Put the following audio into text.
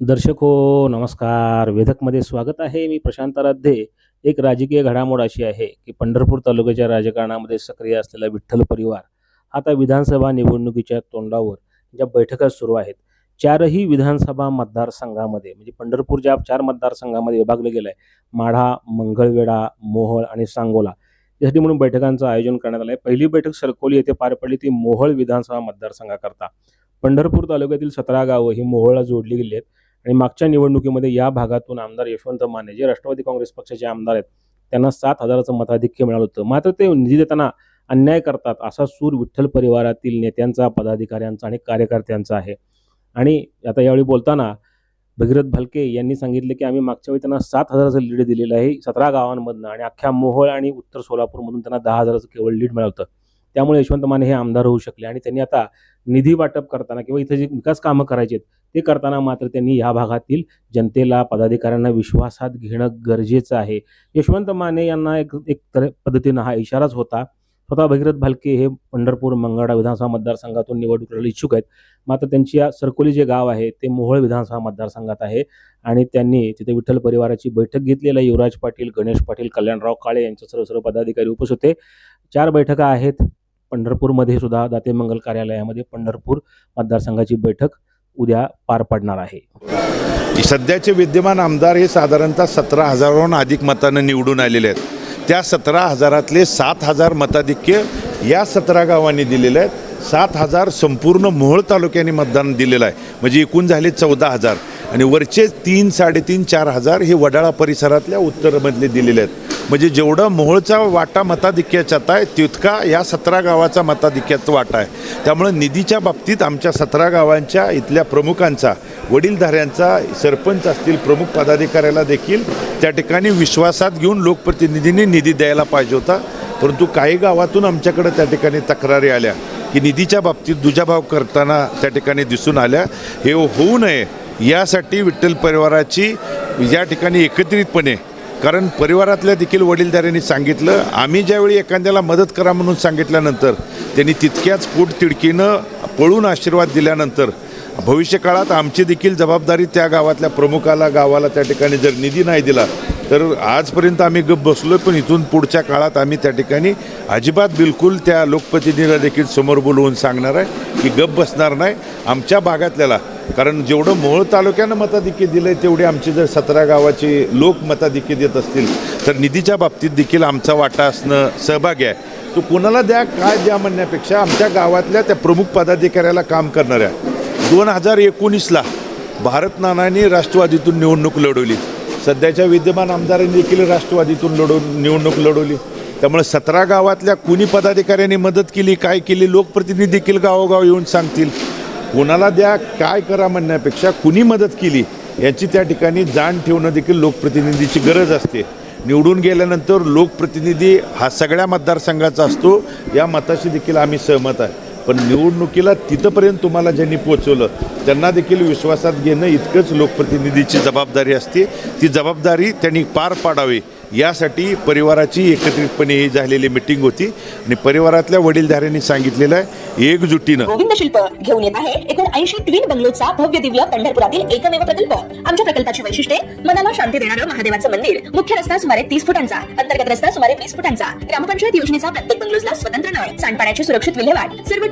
दर्शक हो नमस्कार. वेधकमध्ये स्वागत आहे. मी प्रशांत आराध्ये. एक राजकीय घडामोड अशी आहे की पंढरपूर तालुक्याच्या राजकारणामध्ये सक्रिय असलेला विठ्ठल परिवार आता विधानसभा निवडणुकीच्या तोंडावर ज्या बैठका सुरू आहेत चारही विधानसभा मतदारसंघामध्ये म्हणजे पंढरपूर ज्या चार मतदारसंघामध्ये विभागलं गेलं आहे माढा मंगळवेढा मोहोळ आणि सांगोला यासाठी म्हणून बैठकांचं आयोजन करण्यात आलं आहे पहिली बैठक सरकोली येथे पार पडली ती मोहोळ विधानसभा मतदारसंघाकरता. पंढरपूर तालुक्यातील सतरा गावं ही मोहळला जोडली गेली आहेत. आणि मागच्या निवडणुकीमध्ये या भागातून आमदार यशवंत माने जे राष्ट्रवादी काँग्रेस पक्षाचे आमदार आहेत त्यांना सात हजाराचं मताधिक्य मिळालं होतं. मात्र ते निधी देताना अन्याय करतात असा सूर विठ्ठल परिवारातील नेत्यांचा पदाधिकाऱ्यांचा आणि कार्यकर्त्यांचा आहे. आणि आता यावेळी बोलताना भगीरथ भालके यांनी सांगितले की आम्ही मागच्या वेळी त्यांना सात हजाराचं लीड दिलेलं आहे सतरा गावांमधनं आणि अख्ख्या मोहोळ आणि उत्तर सोलापूरमधून त्यांना दहा हजाराचं केवळ लीड मिळालं होतं. त्यामुळे यशवंत माने हे आमदार होऊ शकले आणि त्यांनी आता निधी वाटप करताना किंवा इथे जी विकास कामं करायची आहेत ते करताना मात्र त्यांनी या भागातील जनतेला पदाधिकाऱ्यांना विश्वासात घेणं गरजेचं आहे. यशवंत माने यांना एक एक तर पद्धतीनं हा इशाराच होता. स्वतः भगीरथ भालके हे पंढरपूर मंगळा विधानसभा मतदारसंघातून निवडणूक करायला इच्छुक आहेत. मात्र त्यांची या सरकोली जे गाव आहे ते मोहोळ विधानसभा मतदारसंघात आहे आणि त्यांनी तिथे विठ्ठल परिवाराची बैठक घेतलेली आहे. युवराज पाटील गणेश पाटील कल्याणराव काळे यांचे सर्व सर्व पदाधिकारी उपस्थित होते. चार बैठका आहेत. पंढरपूरमध्ये सुद्धा दाते मंगल कार्यालयामध्ये पंढरपूर मतदारसंघाची बैठक उद्या पार पडणार आहे. सध्याचे विद्यमान आमदार हे साधारणतः सतरा हजाराहून अधिक मतानं निवडून आलेले आहेत. त्या सतरा हजारातले सात हजार मताधिक्य या सतरा गावांनी दिलेले आहेत. सात हजार संपूर्ण मोहोळ तालुक्याने मतदान दिलेलं आहे. म्हणजे एकूण झाले चौदा हजार. आणि वरचे तीन साडेतीन चार हजार हे वडाळा परिसरातल्या उत्तरमधले दिलेले आहेत. म्हणजे जेवढं मोहोळचा वाटा मताधिक्याच्यात आहे तितका या सतरा गावाचा मताधिक्याचा वाटा आहे. त्यामुळं निधीच्या बाबतीत आमच्या सतरा गावांच्या इथल्या प्रमुखांचा वडीलधाऱ्यांचा सरपंच असतील प्रमुख पदाधिकाऱ्याला देखील त्या ठिकाणी विश्वासात घेऊन लोकप्रतिनिधींनी निधी द्यायला पाहिजे होता. परंतु काही गावातून आमच्याकडे त्या ठिकाणी तक्रारी आल्या की निधीच्या बाबतीत दुजाभाव करताना त्या ठिकाणी दिसून आल्या. हे होऊ नये. यासाठी विठ्ठल परिवाराची या ठिकाणी एकत्रितपणे कारण परिवारातल्या देखील वडीलधाऱ्यांनी सांगितलं आम्ही ज्यावेळी एखाद्याला मदत करा म्हणून सांगितल्यानंतर त्यांनी तितक्याच पोट तिडकीनं पळून आशीर्वाद दिल्यानंतर भविष्यकाळात आमची देखील जबाबदारी त्या गावातल्या प्रमुखाला गावाला त्या ठिकाणी जर निधी नाही दिला तर आजपर्यंत आम्ही गप बसलो पण इथून पुढच्या काळात आम्ही त्या ठिकाणी अजिबात बिलकुल त्या लोकप्रतिनिधीला देखील समोर बोलवून सांगणार आहे की गप बसणार नाही आमच्या भागातल्याला. कारण जेवढं मोहोळ तालुक्यानं मताधिक्य दिलं आहे तेवढे आमचे जर सतरा गावाचे लोक मताधिक्य देत असतील तर निधीच्या बाबतीत देखील आमचा वाटा असणं सहभागी आहे. तो कुणाला द्या काय द्या म्हणण्यापेक्षा आमच्या गावातल्या त्या प्रमुख पदाधिकाऱ्याला काम करणाऱ्या दोन हजार एकोणीसला भारत नानांनी राष्ट्रवादीतून निवडणूक लढवली. सध्याच्या विद्यमान आमदारांनी देखील राष्ट्रवादीतून लढवून निवडणूक लढवली. त्यामुळे सतरा गावातल्या कुणी पदाधिकाऱ्यांनी मदत केली काय केली लोकप्रतिनिधी देखील गावोगाव येऊन सांगतील. कोणाला द्या काय करा म्हणण्यापेक्षा कुणी मदत केली याची त्या ठिकाणी जाण ठेवणं देखील लोकप्रतिनिधीची गरज असते. निवडून गेल्यानंतर लोकप्रतिनिधी हा सगळ्या मतदारसंघाचा असतो या मताशी देखील आम्ही सहमत आहे. पण निवडणुकीला तिथंपर्यंत तुम्हाला ज्यांनी पोचवलं त्यांना देखील विश्वासात घेणं इतकंच लोकप्रतिनिधीची जबाबदारी असते. ती जबाबदारी त्यांनी पार पाडावी. यासाठी परिवाराची एकत्रितपणे ही झालेली मिटिंग होती आणि परिवारातल्या वडीलधाऱ्यांनी सांगितलेलं आहे एकजुटीनं. गोविंद शिल्प घेऊन येत आहे. एकूण ऐंशी ट्विन बंगलोचा भव्य दिव्य पंढरपुरातील एकमेव प्रकल्प. आमच्या प्रकल्पाची वैशिष्ट्ये मनाला शांती देणारं महादेवाचं मंदिर. मुख्य रस्ता सुमारे तीस फुटांचा अंतर्गत रस्ता सुमारे वीस फुटांचा. ग्रामपंचायत योजनेचा प्रत्येक बंगलोजला स्वतंत्र नळ सांडपाण्याची सुरक्षित विल्हेवाट सर्व